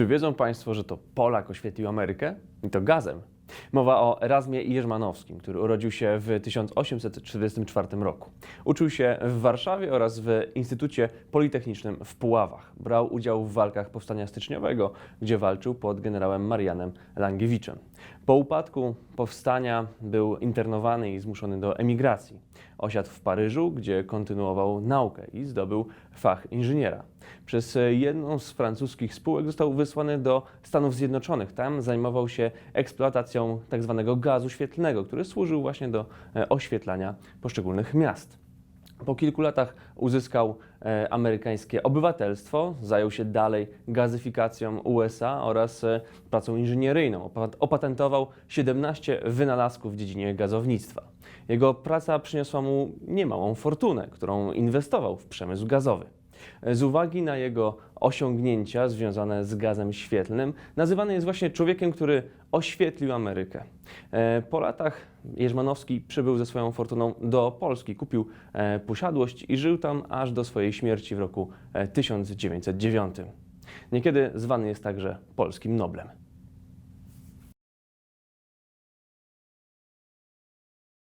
Czy wiedzą Państwo, że to Polak oświetlił Amerykę? I to gazem. Mowa o Erasmie Jerzmanowskim, który urodził się w 1844 roku. Uczył się w Warszawie oraz w Instytucie Politechnicznym w Puławach. Brał udział w walkach powstania styczniowego, gdzie walczył pod generałem Marianem Langiewiczem. Po upadku powstania był internowany i zmuszony do emigracji. Osiadł w Paryżu, gdzie kontynuował naukę i zdobył fach inżyniera. Przez jedną z francuskich spółek został wysłany do Stanów Zjednoczonych. Tam zajmował się eksploatacją tzw. gazu świetlnego, który służył właśnie do e, oświetlania poszczególnych miast. Po kilku latach uzyskał e, amerykańskie obywatelstwo, zajął się dalej gazyfikacją USA oraz e, pracą inżynieryjną. Opat- Opatentował 17 wynalazków w dziedzinie gazownictwa. Jego praca przyniosła mu niemałą fortunę, którą inwestował w przemysł gazowy. E, Z uwagi na jego osiągnięcia związane z gazem świetlnym, nazywany jest właśnie człowiekiem, który oświetlił Amerykę. E, Po latach Jerzmanowski przybył ze swoją fortuną do Polski, kupił e, posiadłość i żył tam aż do swojej śmierci w roku e, 1909. Niekiedy zwany jest także polskim Noblem.